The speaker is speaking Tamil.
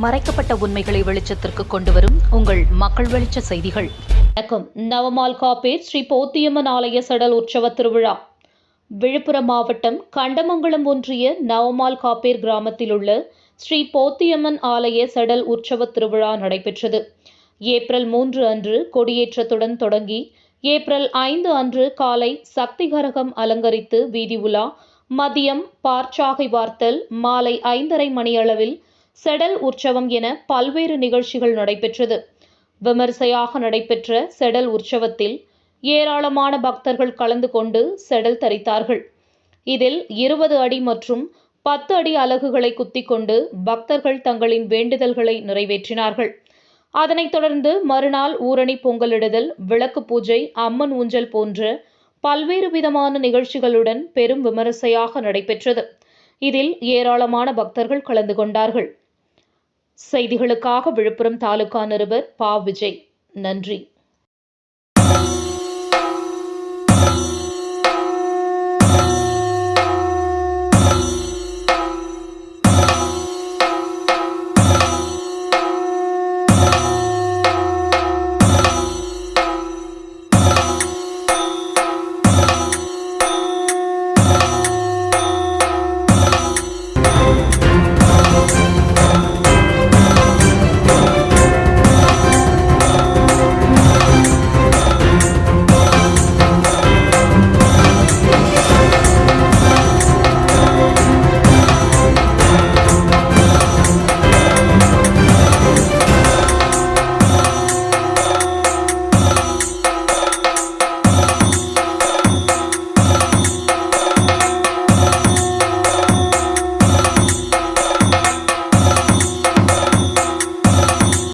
மறைக்கப்பட்ட உண்மைகளை வெளிச்சத்திற்கு கொண்டு வரும் உங்கள் மக்கள் வெளிச்ச செய்திகள். வணக்கம். நவமால் காப்பேர் ஸ்ரீ போத்தியம்மன் ஆலய சடல் உற்சவ திருவிழா. விழுப்புரம் மாவட்டம் கண்டமங்கலம் ஒன்றிய நவமால் காப்பேர் கிராமத்தில் உள்ள ஸ்ரீ போத்தியம்மன் ஆலய சடல் உற்சவ திருவிழா நடைபெற்றது. ஏப்ரல் மூன்று அன்று கொடியேற்றத்துடன் தொடங்கி ஏப்ரல் ஐந்து அன்று காலை சக்தி கரகம் அலங்கரித்து வீதி உலா மதியம் பார்ச்சாகை வார்த்தல் மாலை ஐந்தரை மணியளவில் செடல் உற்சவம் என பல்வேறு நிகழ்ச்சிகள் நடைபெற்றது. விமரிசையாக நடைபெற்ற செடல் உற்சவத்தில் ஏராளமான பக்தர்கள் கலந்து கொண்டு செடல் தரித்தார்கள். இதில் இருபது அடி மற்றும் பத்து அடி அலகுகளை குத்திக்கொண்டு பக்தர்கள் தங்களின் வேண்டுதல்களை நிறைவேற்றினார்கள். அதனைத் தொடர்ந்து மறுநாள் ஊரணி பொங்கலிடுதல் விளக்கு பூஜை அம்மன் ஊஞ்சல் போன்ற பல்வேறு விதமான நிகழ்ச்சிகளுடன் பெரும் விமரிசையாக நடைபெற்றது. இதில் ஏராளமான பக்தர்கள் கலந்து கொண்டார்கள். செய்திகளுக்காக விழுப்புரம் தாலுகா நிருபர் பா. விஜய். நன்றி.